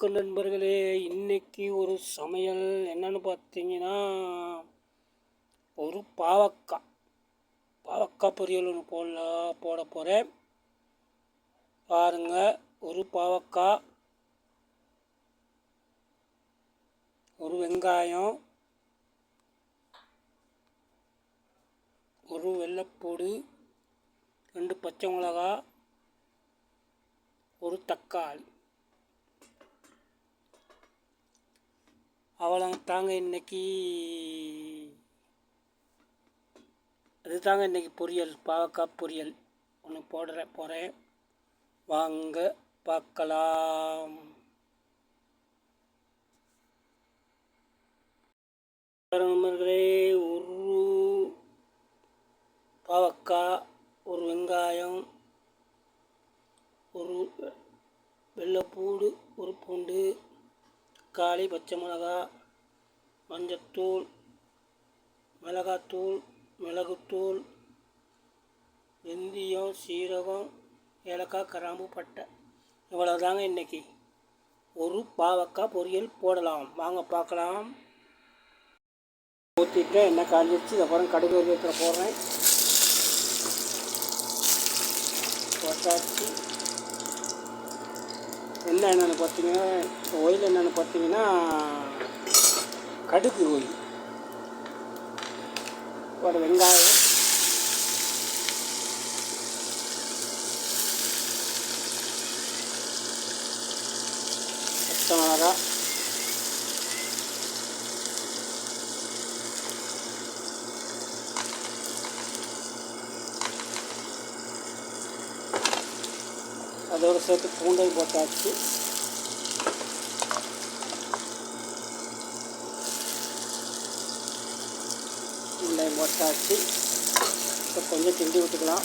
வணக்கம் நண்பர்களே இன்னைக்கு ஒரு சமையல். என்னன்னு பார்த்தீங்கன்னா ஒரு பாவக்காய் பாவக்காய் பொரியல் ஒன்று போடல போட போகிறேன் பாருங்க ஒரு பாவக்காய் ஒரு வெங்காயம் ஒரு வெள்ளைப்பூடு ரெண்டு பச்சை மிளகா ஒரு தக்காளி. அவ்வளோ தாங்க இன்னைக்கு அது தாங்க இன்னைக்கு பொரியல் பாவக்காய் பொரியல். ஒன்று போடுற போகிறேன் வாங்க பார்க்கலாம். நண்பர்களே ஒரு பாவக்காய் ஒரு வெங்காயம் ஒரு வெள்ளைப்பூடு ஒரு பூண்டு தக்காளி பச்சை மிளகா மஞ்சத்தூள் மிளகாத்தூள் மிளகுத்தூள் வெந்தயம் சீரகம் ஏலக்காய் கிராம்பு பட்டை. இவ்வளோ தாங்க இன்றைக்கி ஒரு பாவக்காய் பொரியல் போடலாம். வாங்க பார்க்கலாம். ஊற்றிட்டு எண்ணெய் காஞ்சிச்சு அப்புறம் கடுகு வைக்கிற போடுறேன். போட்டாச்சு. என்ன என்னென்னு பார்த்தீங்கன்னா ஒயில் என்னென்னு பார்த்தீங்கன்னா கடுகு ஒயில் ஒரு வெங்காயம். பச்சை மிளகா அதோடு சேர்த்து பூண்டை போட்டாச்சு. பூண்டை போட்டாச்சு. இப்போ கொஞ்சம் கிண்டி விட்டுக்கலாம்.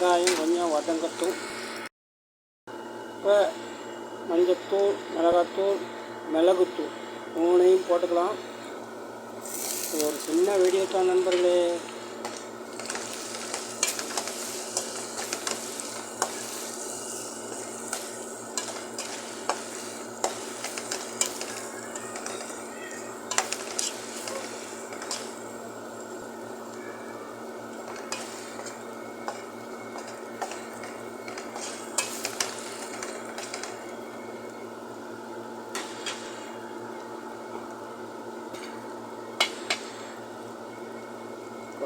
வெங்காயம் கொஞ்சம் வதங்கட்டும் இப்போ மஞ்சத்தூள் மிளகாத்தூள் மிளகுத்தூள் மூணையும் போட்டுக்கலாம். ஒரு சின்ன வீடியோ தான் நண்பர்களே.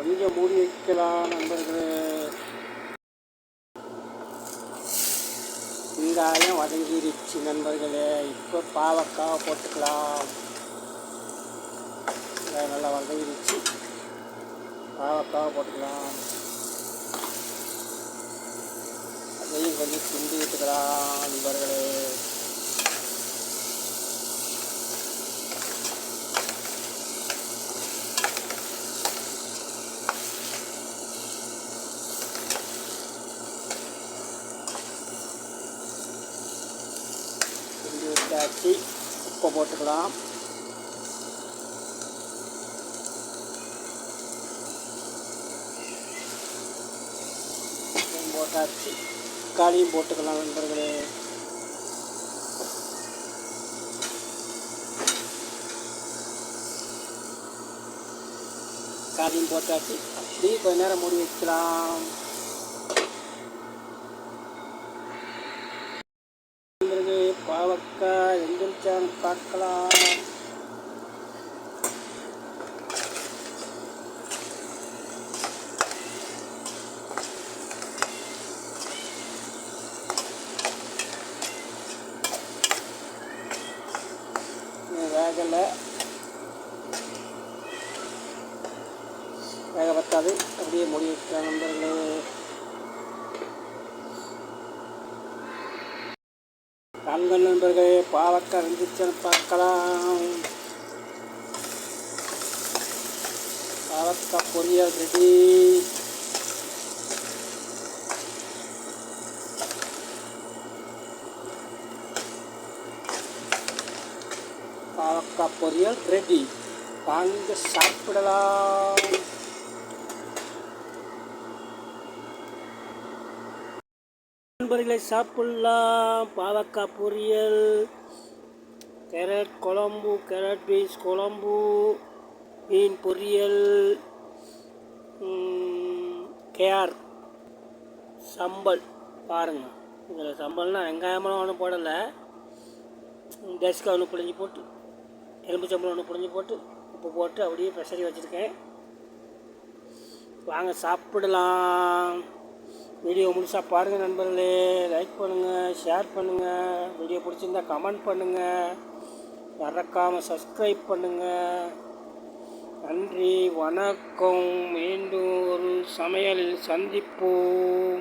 கொஞ்சம் மூடி வைக்கலாம் நண்பர்களே. வெங்காயம் வதங்கிருச்சு நண்பர்களே. இப்போ பாவக்காவை போட்டுக்கலாம். நல்லா வதங்கிருச்சு. பாவக்காவை போட்டுக்கலாம். அதையும் கொஞ்சம் கிண்டி விட்டுக்கலாம் நண்பர்களே கிண்டி உப்பை போட்டுக்கலாம். போட்டாச்சு. தக்காளியும் போட்டுக்கலாம் நண்பர்களே. தக்காளியும் போட்டாச்சு. அப்படியே கொஞ்ச நேரம் மூடி வைக்கலாம் நண்பர்களே பாவக்காய் எந்திரிச்சான்னு பார்க்கலாம். வேகலை. வேக பத்தாது அப்படியே மூடி நண்பர்களே. தங்கள் பார்க்கலாம். பாவக்காய் பொரியல் ரெடி பாவக்காய் பொரியல் ரெடி வாங்க சாப்பிடலாம். நண்பர்களை சாப்பிடலாம். பாவக்காய் பொரியல். கேரட் குழம்பு கேரட் பீன்ஸ் குழம்பு மீன் பொரியல் கேஆர் சம்பல். பாருங்கள் இதில் சம்பல்னால் வெங்காயமெல்லாம் ஒன்றும் போடலை. தேசிக்காய் ஒன்று பிழிஞ்சு போட்டு எலும்பு சம்பளம் ஒன்று பிழிஞ்சு போட்டு உப்பு போட்டு அப்படியே பெசரி வச்சுருக்கேன். வாங்க சாப்பிடலாம். வீடியோ முழுசாக பாருங்கள் நண்பர்களே. லைக் பண்ணுங்கள் ஷேர் பண்ணுங்கள் வீடியோ பிடிச்சிருந்தா கமெண்ட் பண்ணுங்கள் மறக்காமல் சப்ஸ்கிரைப் பண்ணுங்கள் நன்றி வணக்கம். மீண்டும் ஒரு சமையலில் சந்திப்போம்.